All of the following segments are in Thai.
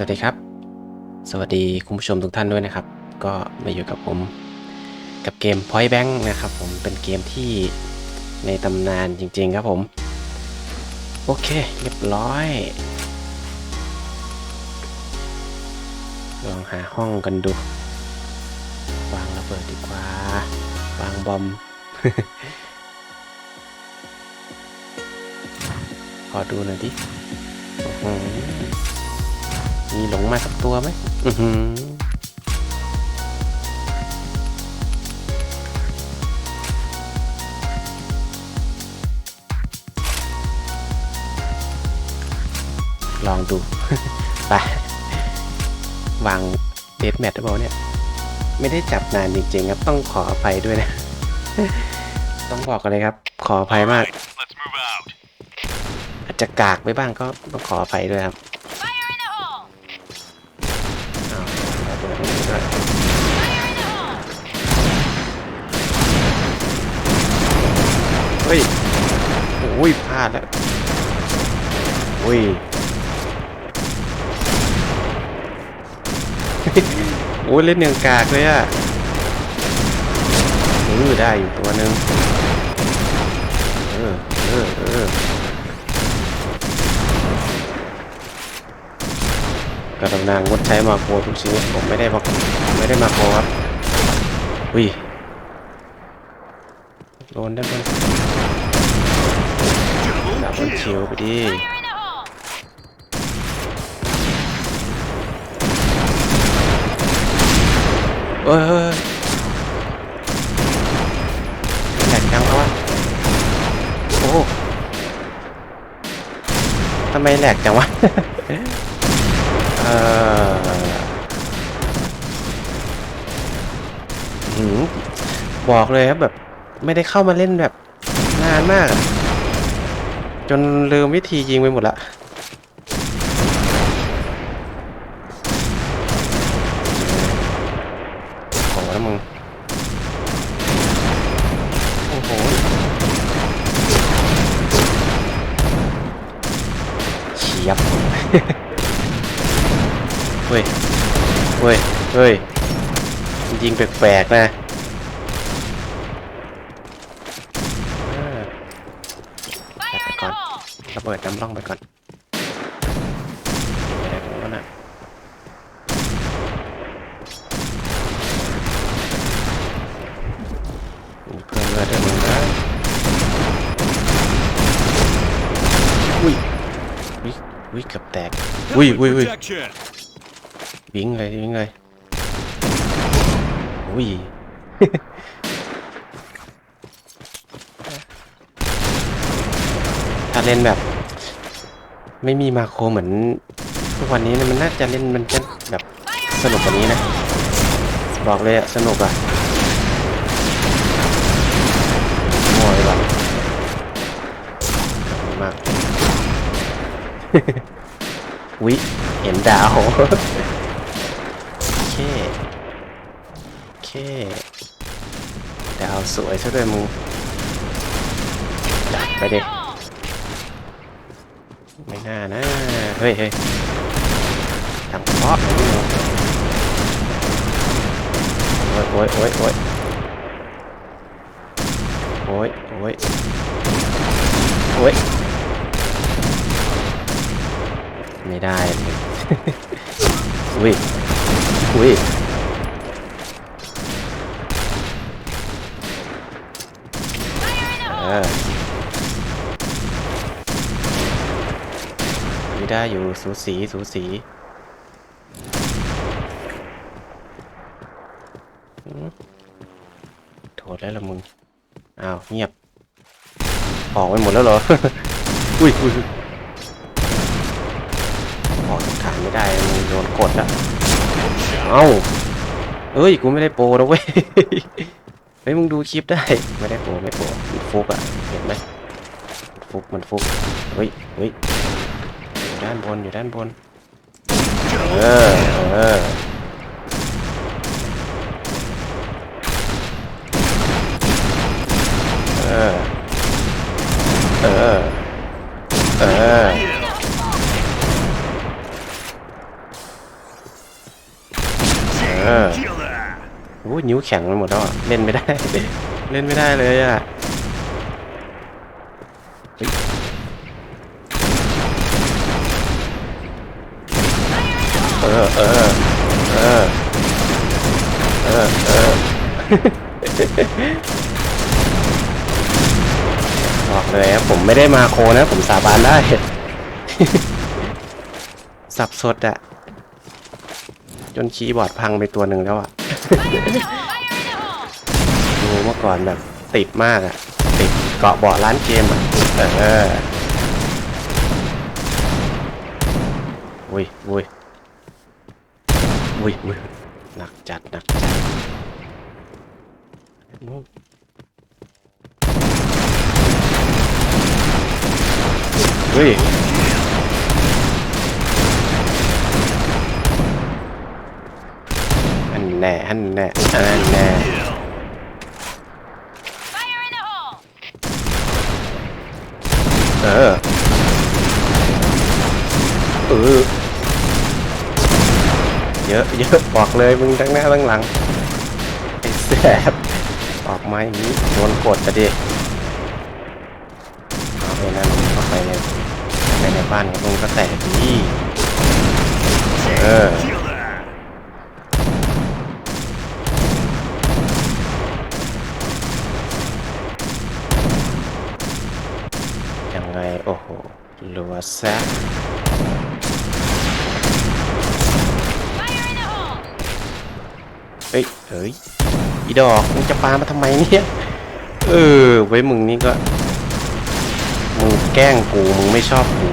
สวัสดีครับ สวัสดีคุณผู้ชมทุกท่านด้วยนะครับ ก็มาอยู่กับผมกับเกม Point Bank นะครับผมเป็นเกมที่ในตำนานจริง ๆ ครับผม โอเคเรียบร้อยลองหาห้องกันดู วางระเบิดดีกว่า วางบอมขอดูหน่อยดิ มีหลงมาสักตัวไหมอือหือลองดู ไป วางเดทแมทหรือเปล่าเนี่ย ไม่ได้จับนานจริงๆครับ ต้องขออภัยด้วยนะ ต้องบอกกันเลยครับ ขออภัยมาก อาจจะกากไปบ้างก็ต้องขออภัยด้วยครับ Fire in the hole! อ้าวระเบิดไม่มีด้วย Fire in the hole! เฮ้ยโอ้ยพลาดแล้วอุ้ยโอ้ยเล่นอย่างกากเลยอะเออได้อยู่ตัวหนึ่งเออเออเออกระนางงดใช้มาโคทุกชนิดผมไม่ได้มาไม่ได้มาโคครับอุ้ยโดนได้บนดั บบนชิวไปดิเอ้ยแหลกจังวะโอ้ทำไมแหลกจังวะ เออบอกเลยครับแบบ ไม่ได้เข้ามาเล่นแบบนานมาก จนลืมวิธียิงไปหมดละโอ้โหแล้วมึง โอ้โห เฉียบ เฮ้ย เฮ้ย เฮ้ย ยิงแปลกๆนะ ระเบิดน้ำร่องไปก่อนไปไหนตรงนั้นน่ะมีเพิ่มเลือดด้วยมึงนะอุ้ยวิวิเกือบแตกอุ้ย Helmet อุ้ยอุ้ย protection. วิ่งเลยวิ่งเลยอุ้ย ถ้าเล่นแบบ ไม่มีมาโครเหมือนทุกวันนี้เนยมันน่าจะเล่นมันจะแบบสนุกกว่านี้นะ บอกเลยอะสนุกอะโง่เลยว่ะขอบมากวิเห็นดาวโอเคโอเคดาวสวยซะด้วยมึงจัดไป in ดิ the hole! ไม่น่านะ เฮ้ยเฮ้ยทำเพราะอย่างนี้เหรอโอ้ยโอ้ยโอ้ยโอ้ยโอ้ยโอ้ยโอ้ยไม่ได้เลยอุ้ยอุ้ยเออ ไม่ได้อยู่สูสีสูสีโถดแล้วละมึง อ้าว เงียบ ออกไปหมดแล้วเหรอ อุ้ยอุ้ยออกจากฐานไม่ได้มึงโดนกดอะเอ้า เอ้ย กูไม่ได้โปรนะเว้ยเฮ้ยมึงดูคลิปได้ ไม่ได้โปรไม่โปรมันฟุกอะเห็นไหมมันฟุกมันฟุกเฮ้ยเฮ้ยู่ด้านบนอยู่ด้านบน เออ เออ เออ เออ เออ เออโอ้ยนิ้วแข็งไปหมดแล้วเล่นไม่ได้ เล่นไม่ได้เลยอะ ออเออเออเออเออบอกเลยครับผมไม่ได้มาโคนะ ผมสาบานได้ สับสดอะจนคีย์บอร์ดพังไปตัวหนึ่งแล้วอะดูเมื่อก่อนแบบติดมากอะติดเกาะเบาะร้านเกมอะเอออุ้ยอุ้ย อุ้ยอุ้ยหนักจัดหนักจัดเฮ้ยอันแน่อันแน่อันแน่ Fire in the hole! เออเออ เยอะเยอะบอกเลยมึงทั้งหน้าทั้งหลังไอ้แสบออกมาอย่างนี้โดนกดจะดิเอาไปนั้นเข้าไปในไปในบ้านของมึงก็แตกดีเออยังไงโอ้โหรัวแซ เฮ้ยเฮ้ยอีดอกมึงจะปามาทำไมเนี่ยเออไว้มึงนี่ก็มึงแกล้งกูมึงไม่ชอบกู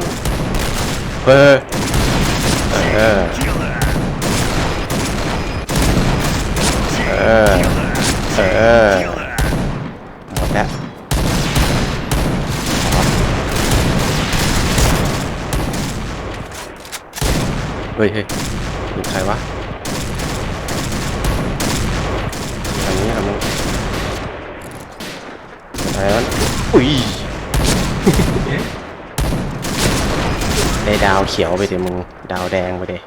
เออเออเออเออหมดแล้วเฮ้ยเฮ้ยเป็นใครวะอันนี้อะมึง เป็นอะไรวะอุ้ยได้ดาวเขียวไปดิมึง ดาวแดงไปดิ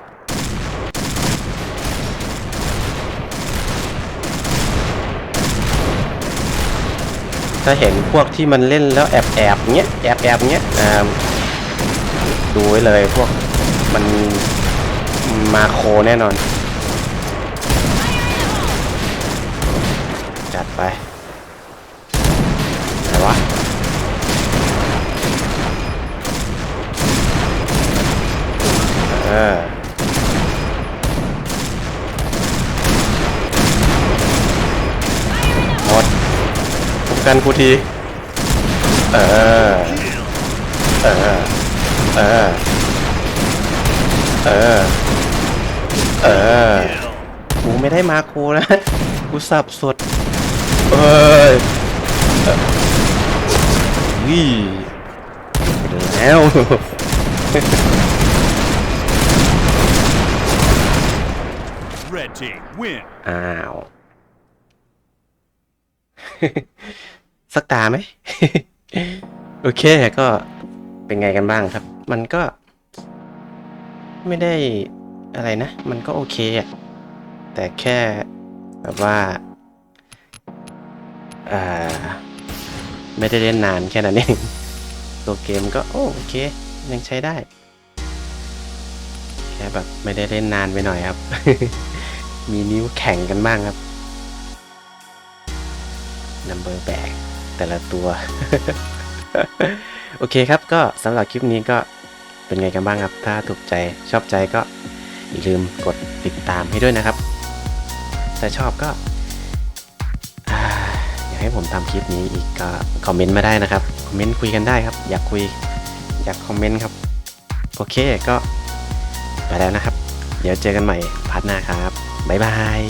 ถ้าเห็นพวกที่มันเล่นแล้วแอบแอบเงี้ยแอบแอบเงี้ยดูไว้เลยพวกมันมาโคแน่นอน จัดไปไหนวะเออหมดคุ้มกันกูทีเออเออเออเออเออกูไม่ได้มาคูนะกูสับสดเอ้ยวิแล้ว Red team win. อ้าว สักตาไหม โอเคก็เป็นไงกันบ้างครับ มันก็ ไม่ได้อะไรนะ มันก็โอเคอะแต่แค่แบบว่าอ่า ไม่ได้เล่นนานแค่นั้นเอง ตัวเกมก็โอโอเค ยังใช้ได้ แค่แบบไม่ได้เล่นนานไปหน่อยครับ มีนิ้วแข็งกันบ้างครับนัมเบอร์แบกแต่ละตัว โอเคครับก็สำหรับคลิปนี้ก็เป็นไงกันบ้างครับ ถ้าถูกใจชอบใจก็อย่าลืมกดติดตามให้ด้วยนะครับ ถ้าชอบก็อ่าอยากให้ผมทำคลิปนี้อีกก็คอมเมนต์มาได้นะครับ คอมเมนต์คุยกันได้ครับ อยากคุยอยากคอมเมนต์ครับ โอเคก็ไปแล้วนะครับ เดี๋ยวเจอกันใหม่พาร์ทหน้าครับ บ๊ายบาย